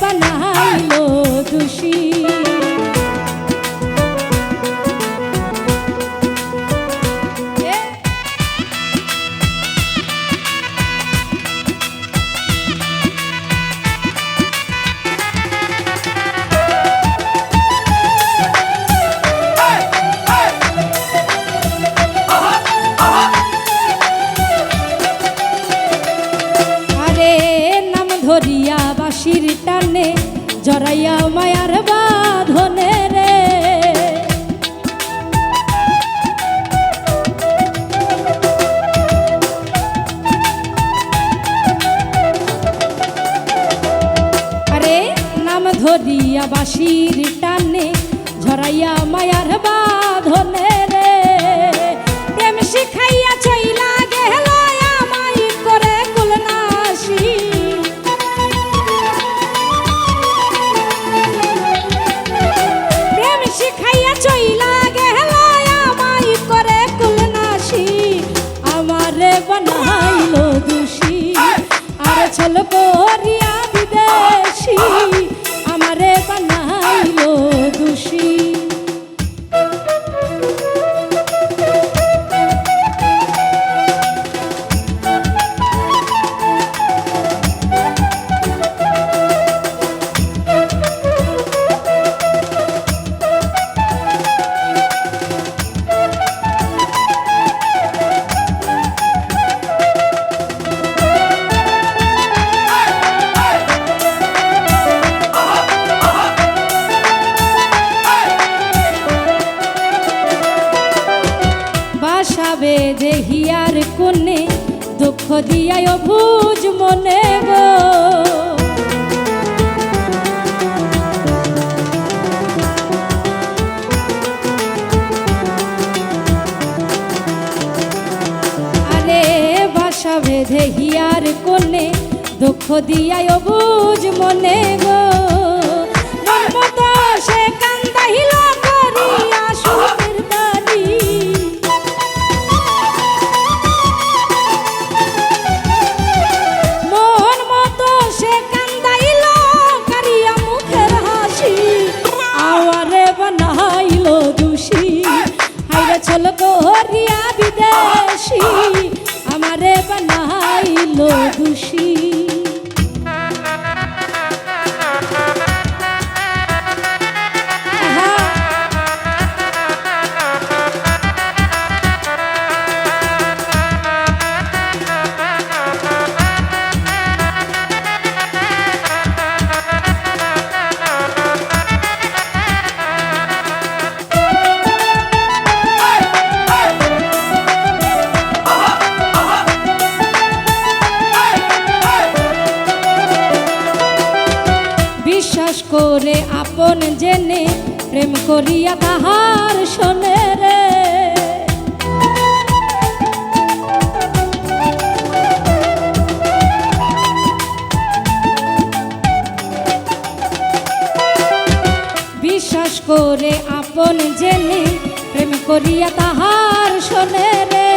বানাইলো দোষী। ধরিয়া বাসির টানে ঝরাইয়া মায়ার বাঁধনে রে। প্রেম শিখাইয়া চইলা বাসাবে দেহিয়ার কোনে দুঃখ দিয়ায় ভুজ মনে গো। আরে হিয়ার কোনে দুঃখ দিয়ায় বুঝ মনে গো। করিয়া বিদেশি আমারে বানাইল করে আপন জেনে, প্রেম করিয়া তাহার শোনে রে। বিশ্বাস করে আপন জেনে, প্রেম করিয়া তাহার শোনে রে।